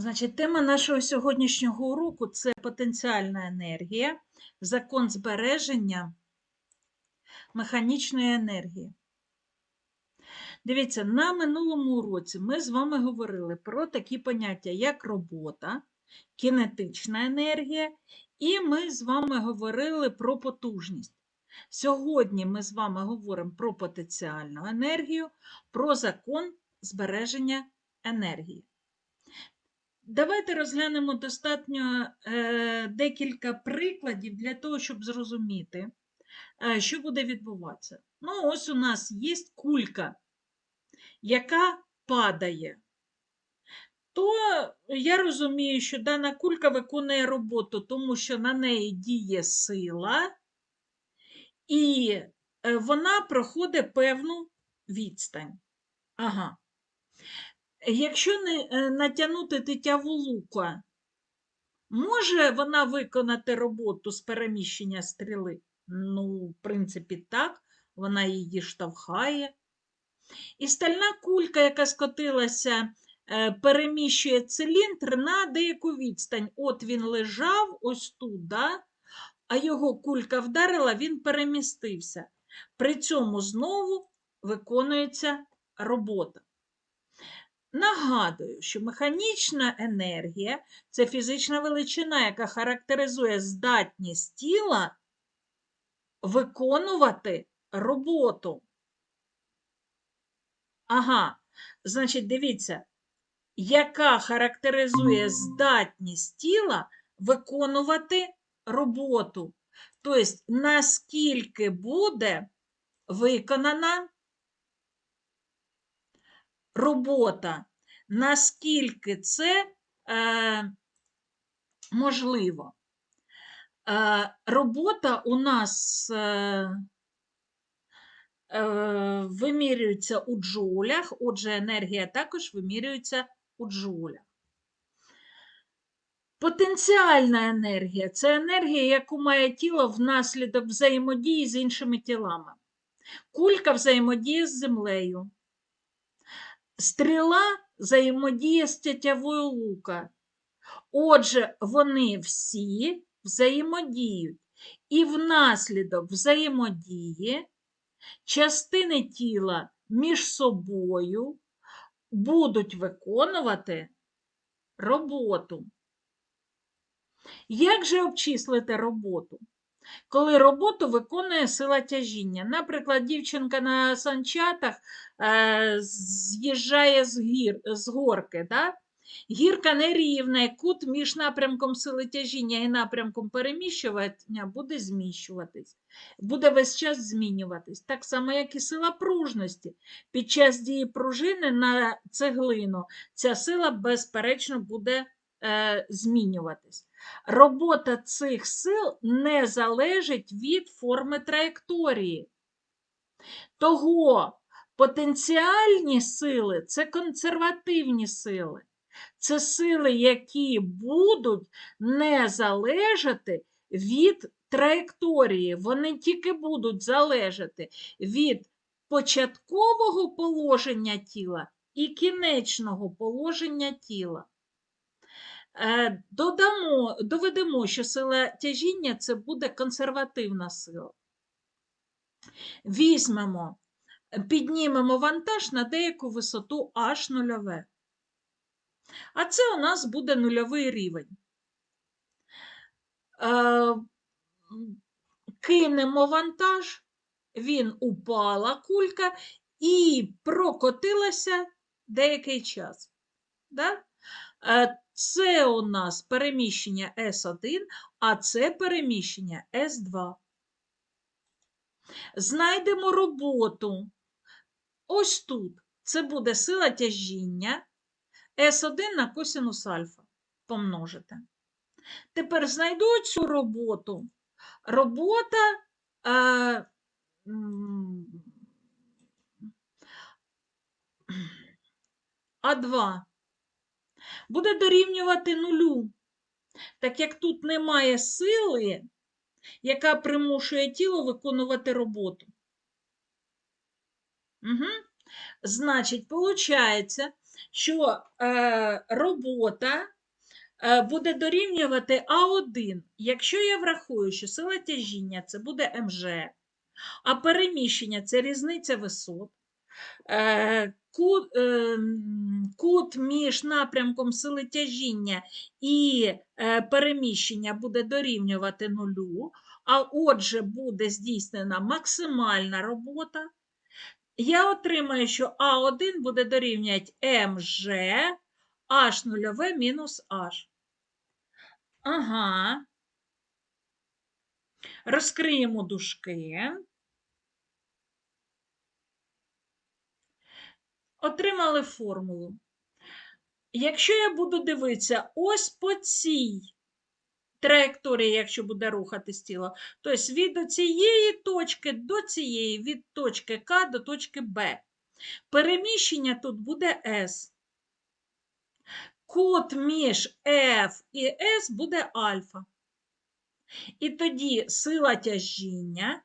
Значить, тема нашого сьогоднішнього уроку це потенціальна енергія, закон збереження механічної енергії. Дивіться, на минулому уроці ми з вами говорили про такі поняття, як робота, кінетична енергія, і ми з вами говорили про потужність. Сьогодні ми з вами говоримо про потенціальну енергію, про закон збереження енергії. Давайте розглянемо достатньо е, декілька прикладів для того, щоб зрозуміти, е, що буде відбуватися. Ну, ось у нас є кулька, яка падає. То я розумію, що дана кулька виконує роботу, тому що на неї діє сила, і е, вона проходить певну відстань. Ага. Якщо не е, натягнути тетяву лука, може вона виконати роботу з переміщення стріли? Ну, в принципі, так, вона її штовхає. І стальна кулька, яка скотилася, е, переміщує циліндр на деяку відстань. От він лежав ось тут, да? а його кулька вдарила, він перемістився. При цьому знову виконується робота. Нагадую, що механічна енергія це фізична величина, яка характеризує здатність тіла виконувати роботу. Ага, значить, дивіться, яка характеризує здатність тіла виконувати роботу. Тобто, наскільки буде виконана робота, наскільки це е, можливо. Е, робота у нас е, е, вимірюється у джулях, отже, енергія також вимірюється у джулях. Потенціальна енергія це енергія, яку має тіло внаслідок взаємодії з іншими тілами. Кулька взаємодіє з землею. Стріла взаємодіє з тятявою лука. Отже, вони всі взаємодіють. І внаслідок взаємодії частини тіла між собою будуть виконувати роботу. Як же обчислити роботу? Коли роботу виконує сила тяжіння. Наприклад, дівчинка на санчатах е, з'їжджає з, гір, з горки. Да? Гірка нерівна, кут між напрямком сили тяжіння і напрямком переміщування буде зміщуватись, буде весь час змінюватись. Так само, як і сила пружності. Під час дії пружини на цеглину ця сила, безперечно, буде е, змінюватись. Робота цих сил не залежить від форми траєкторії. Того потенціальні сили це консервативні сили. Це сили, які будуть не залежати від траєкторії. Вони тільки будуть залежати від початкового положення тіла і кінечного положення тіла. Е, додамо, доведемо, що сила тяжіння це буде консервативна сила. Візьмемо, піднімемо вантаж на деяку висоту аж нульове. А це у нас буде нульовий рівень. Е, кинемо вантаж, він упала кулька і прокотилася деякий час. Да? Це у нас переміщення S1, а це переміщення S2. Знайдемо роботу. Ось тут. Це буде сила тяжіння S1 на косинус альфа помножити. Тепер знайду цю роботу. Робота е, А2 буде дорівнювати нулю. Так як тут немає сили, яка примушує тіло виконувати роботу. Угу. Значить, виходить, що е, робота е, буде дорівнювати А1, якщо я врахую, що сила тяжіння це буде МЖ, а переміщення це різниця висот. Е, Кут, е, кут між напрямком сили тяжіння і е, переміщення буде дорівнювати нулю, а отже, буде здійснена максимальна робота. Я отримаю, що А1 буде дорівнювати МЖ H нульове мінус H. Ага. Розкриємо дужки. Отримали формулу. Якщо я буду дивитися ось по цій траєкторії, якщо буде рухатись тіло, тобто від цієї точки до цієї, від точки К до точки Б. Переміщення тут буде S. Кут між F і S буде альфа. І тоді сила тяжіння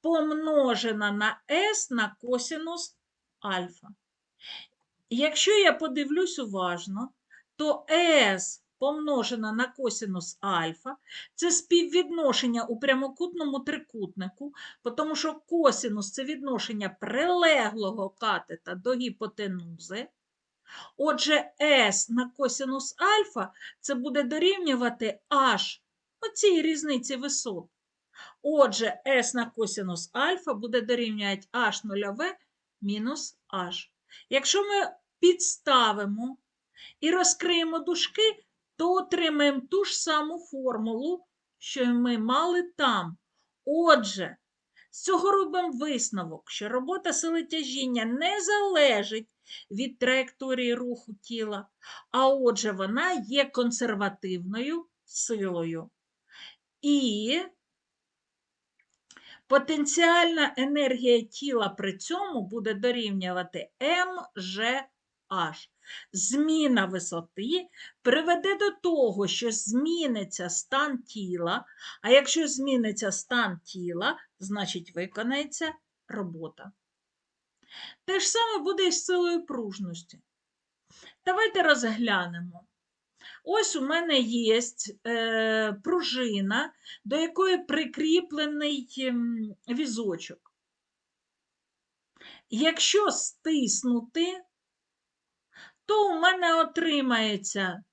помножена на S на косинус альфа. Якщо я подивлюсь уважно, то S помножена на косинус альфа це співвідношення у прямокутному трикутнику, тому що косинус це відношення прилеглого катета до гіпотенузи. Отже, S на косинус альфа це буде дорівнювати H оцій різниці висот. Отже, S на косинус альфа буде дорівнювати H нульове мінус H. Якщо ми підставимо і розкриємо дужки, то отримаємо ту ж саму формулу, що ми мали там. Отже, з цього робимо висновок, що робота сили тяжіння не залежить від траєкторії руху тіла, а отже, вона є консервативною силою. І потенціальна енергія тіла при цьому буде дорівнювати МЖH. Зміна висоти приведе до того, що зміниться стан тіла, а якщо зміниться стан тіла, значить виконається робота. Те ж саме буде і з силою пружності. Давайте розглянемо. Ось у мене є е, пружина, до якої прикріплений ем, візочок. Якщо стиснути, то у мене отримається,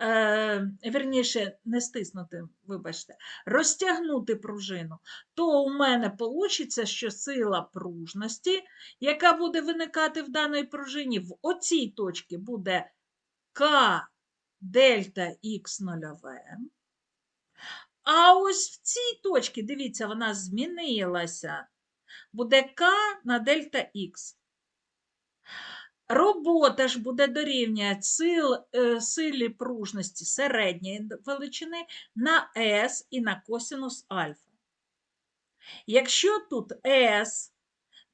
е, верніше, не стиснути, вибачте, розтягнути пружину, то у мене вийде, що сила пружності, яка буде виникати в даній пружині, в оцій точці буде К дельта х нульове. А ось в цій точці, дивіться, вона змінилася. Буде К на дельта х. Робота ж буде дорівнювати сил, е, силі пружності середньої величини на S і на косинус альфа. Якщо тут S,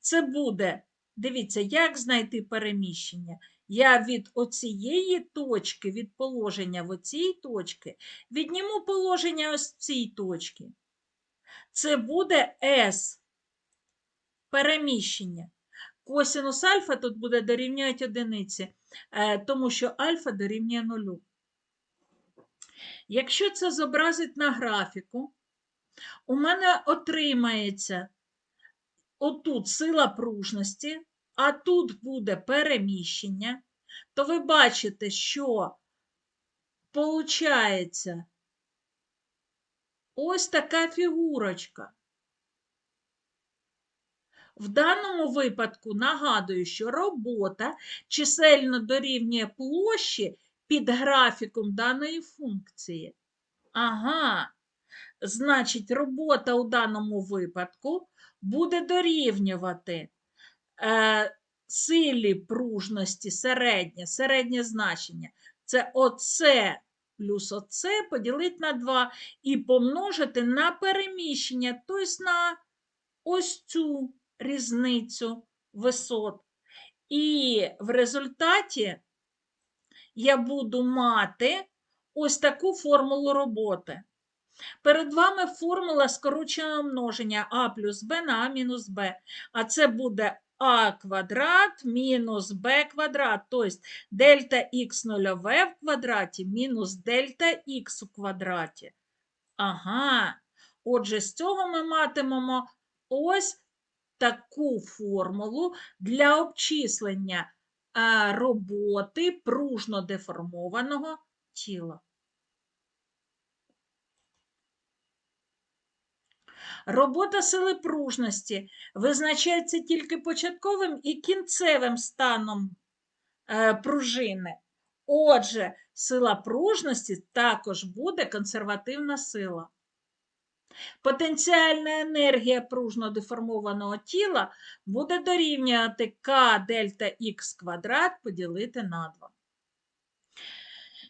це буде, дивіться, як знайти переміщення. Я від оцієї точки, від положення в оцій точці, відніму положення ось цій точці. Це буде S переміщення. Косинус альфа тут буде дорівнювати одиниці, е, тому що альфа дорівнює нулю. Якщо це зобразить на графіку, у мене отримається отут сила пружності, а тут буде переміщення, то ви бачите, що виходить ось така фігурочка. В даному випадку нагадую, що робота чисельно дорівнює площі під графіком даної функції. Ага, значить, робота у даному випадку буде дорівнювати силі пружності середнє, середнє значення. Це оце плюс оце поділити на 2 і помножити на переміщення, тобто на ось цю різницю висот. І в результаті я буду мати ось таку формулу роботи. Перед вами формула скороченого множення А плюс Б на А мінус Б. А це буде а квадрат мінус b квадрат, тобто дельта х нульове в квадраті мінус дельта х у квадраті. Ага, отже, з цього ми матимемо ось таку формулу для обчислення роботи пружно деформованого тіла. Робота сили пружності визначається тільки початковим і кінцевим станом е, пружини. Отже, сила пружності також буде консервативна сила. Потенціальна енергія пружно деформованого тіла буде дорівнювати К дельта Х квадрат поділити на 2.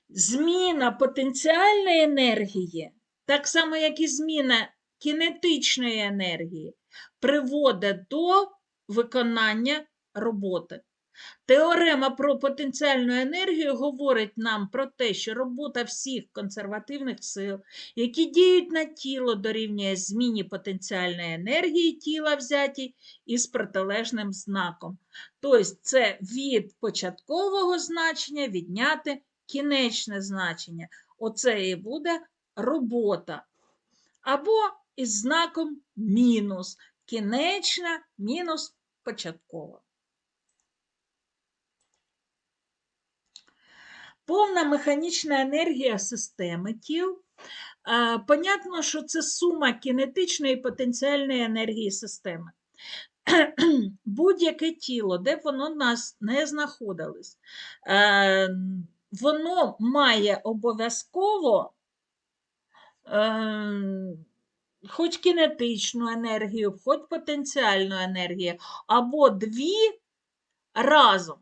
Зміна потенціальної енергії, так само як і зміна кінетичної енергії, приводить до виконання роботи. Теорема про потенціальну енергію говорить нам про те, що робота всіх консервативних сил, які діють на тіло, дорівнює зміні потенціальної енергії тіла взятій із протилежним знаком. Тобто це від початкового значення відняти кінечне значення. Оце і буде робота. Або із знаком мінус. Кінечна мінус початкова. Повна механічна енергія системи тіл. Понятно, що це сума кінетичної і потенціальної енергії системи. Будь-яке тіло, де б воно нас не знаходилось, е, воно має обов'язково е, хоч кінетичну енергію, хоч потенціальну енергію, або дві разом.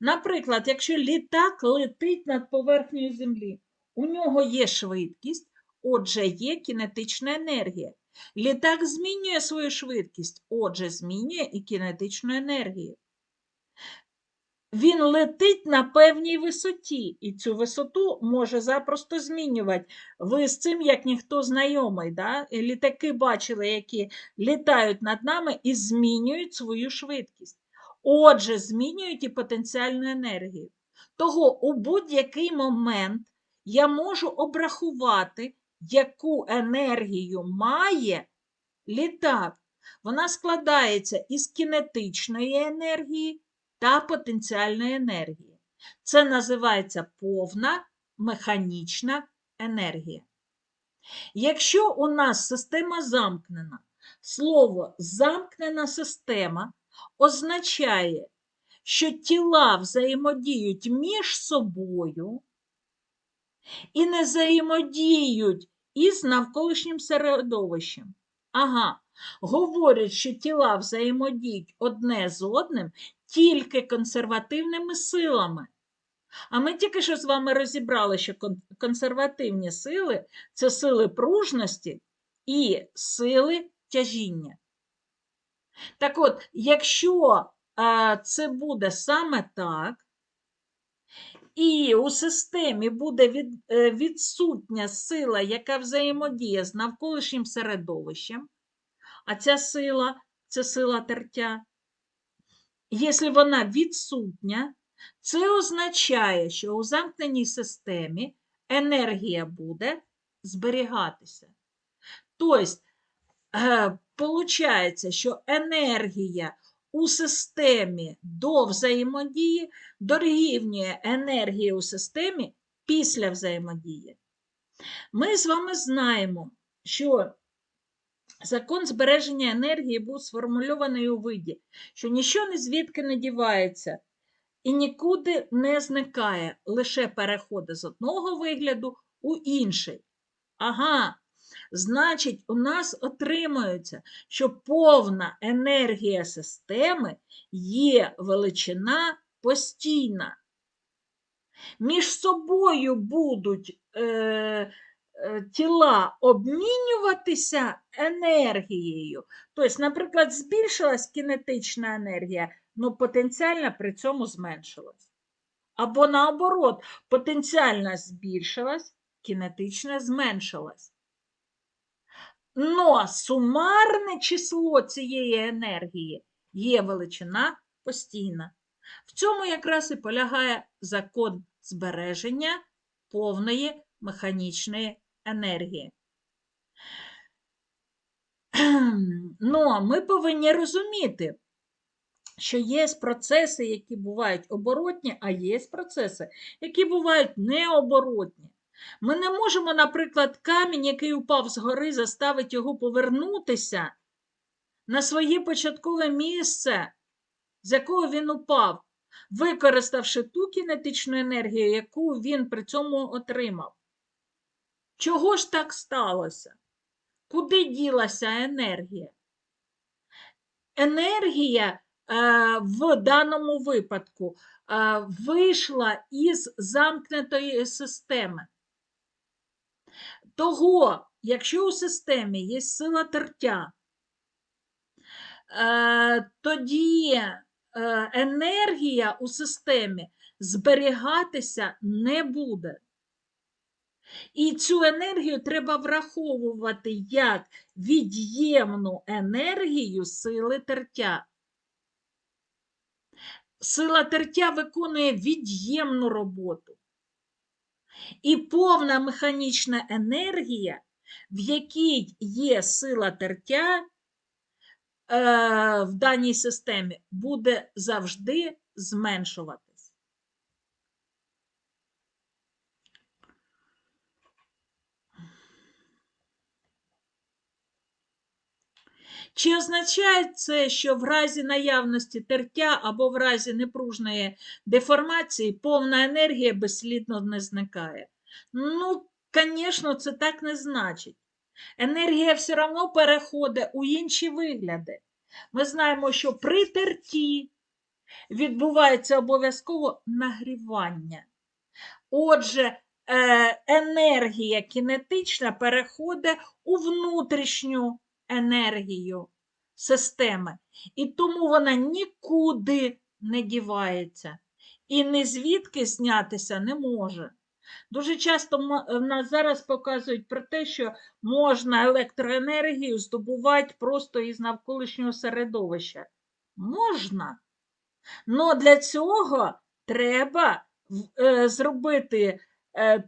Наприклад, якщо літак летить над поверхнею Землі, у нього є швидкість, отже, є кінетична енергія. Літак змінює свою швидкість, отже, змінює і кінетичну енергію. Він летить на певній висоті, і цю висоту може запросто змінювати. Ви з цим, як ніхто знайомий, да? літаки бачили, які літають над нами і змінюють свою швидкість. Отже, змінюють і потенціальну енергію. Того у будь-який момент я можу обрахувати, яку енергію має літак. Вона складається із кінетичної енергії та потенціальної енергії. Це називається повна механічна енергія. Якщо у нас система замкнена, слово замкнена система означає, що тіла взаємодіють між собою і не взаємодіють із навколишнім середовищем. Ага, говорять, що тіла взаємодіють одне з одним тільки консервативними силами. А ми тільки що з вами розібрали, що консервативні сили це сили пружності і сили тяжіння. Так от, якщо це буде саме так, і у системі буде від, е, відсутня сила, яка взаємодіє з навколишнім середовищем, а ця сила це сила тертя, якщо вона відсутня, це означає, що у замкненій системі енергія буде зберігатися. Тобто, Получається, що енергія у системі до взаємодії дорівнює енергії у системі після взаємодії. Ми з вами знаємо, що закон збереження енергії був сформульований у виді, що нічого ні звідки не дівається і нікуди не зникає, лише переходить з одного вигляду у інший. Ага, Значить, у нас отримується, що повна енергія системи є величина постійна. Між собою будуть е, тіла обмінюватися енергією. Тобто, наприклад, збільшилась кінетична енергія, але потенціальна при цьому зменшилась. Або наоборот, потенціальна збільшилась, кінетична зменшилась. Но сумарне число цієї енергії є величина постійна. В цьому якраз і полягає закон збереження повної механічної енергії. Ну, ми повинні розуміти, що є процеси, які бувають оборотні, а є процеси, які бувають необоротні. Ми не можемо, наприклад, камінь, який упав з гори, заставити його повернутися на своє початкове місце, з якого він упав, використавши ту кінетичну енергію, яку він при цьому отримав. Чого ж так сталося? Куди ділася енергія? Енергія е, в даному випадку е, вийшла із замкнутої системи. Того, якщо у системі є сила тертя, е, тоді енергія у системі зберігатися не буде. І цю енергію треба враховувати як від'ємну енергію сили тертя. Сила тертя виконує від'ємну роботу. І повна механічна енергія, в якій є сила тертя е, в даній системі, буде завжди зменшуватись. Чи означає це, що в разі наявності тертя або в разі непружної деформації повна енергія безслідно не зникає? Ну, звісно, це так не значить. Енергія все одно переходить у інші вигляди. Ми знаємо, що при терті відбувається обов'язково нагрівання. Отже, е, енергія кінетична переходить у внутрішню енергію системи. І тому вона нікуди не дівається. І ні звідки знятися не може. Дуже часто нас зараз показують про те, що можна електроенергію здобувати просто із навколишнього середовища. Можна. Але для цього треба е, зробити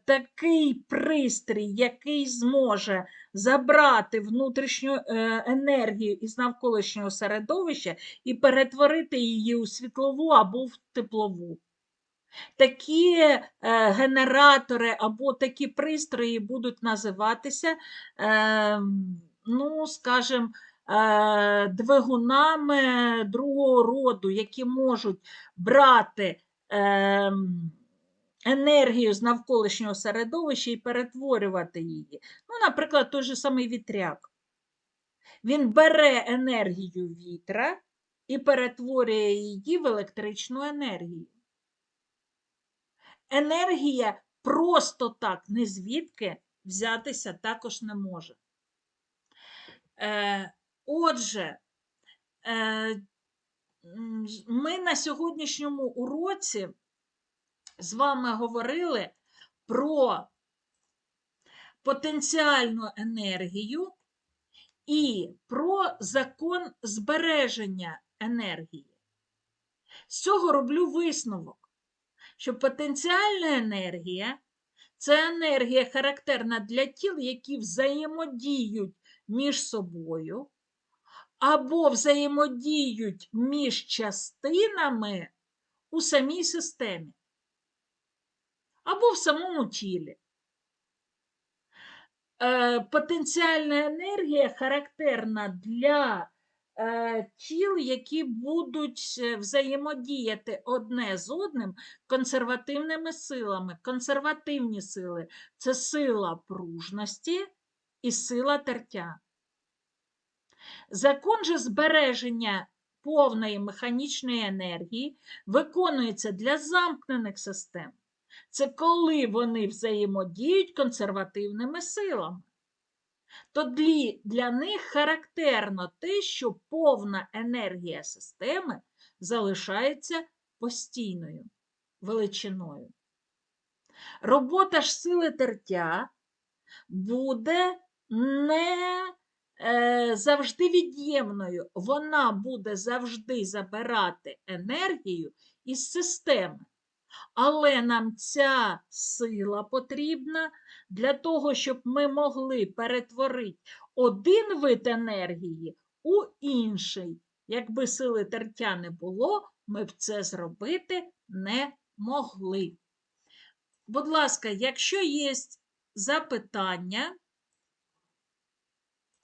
такий пристрій, який зможе забрати внутрішню е, енергію із навколишнього середовища і перетворити її у світлову або в теплову. Такі е, генератори або такі пристрої будуть називатися, е, ну, скажімо, е, двигунами другого роду, які можуть брати е, енергію з навколишнього середовища і перетворювати її. Ну, Наприклад, той же самий вітряк. Він бере енергію вітра і перетворює її в електричну енергію. Енергія просто так, не звідки взятися також не може. Е, Отже, е, ми на сьогоднішньому уроці з вами говорили про потенціальну енергію і про закон збереження енергії. З цього роблю висновок, що потенціальна енергія це енергія характерна для тіл, які взаємодіють між собою, або взаємодіють між частинами у самій системі або в самому тілі. Е, потенціальна енергія характерна для е, тіл, які будуть е, взаємодіяти одне з одним консервативними силами. Консервативні сили це сила пружності і сила тертя. Закон же збереження повної механічної енергії виконується для замкнених систем це коли вони взаємодіють консервативними силами. То для, них характерно те, що повна енергія системи залишається постійною величиною. Робота ж сили тертя буде не е, завжди від'ємною. Вона буде завжди забирати енергію із системи. Але нам ця сила потрібна для того, щоб ми могли перетворити один вид енергії у інший. Якби сили тертя не було, ми б це зробити не могли. Будь ласка, якщо є запитання,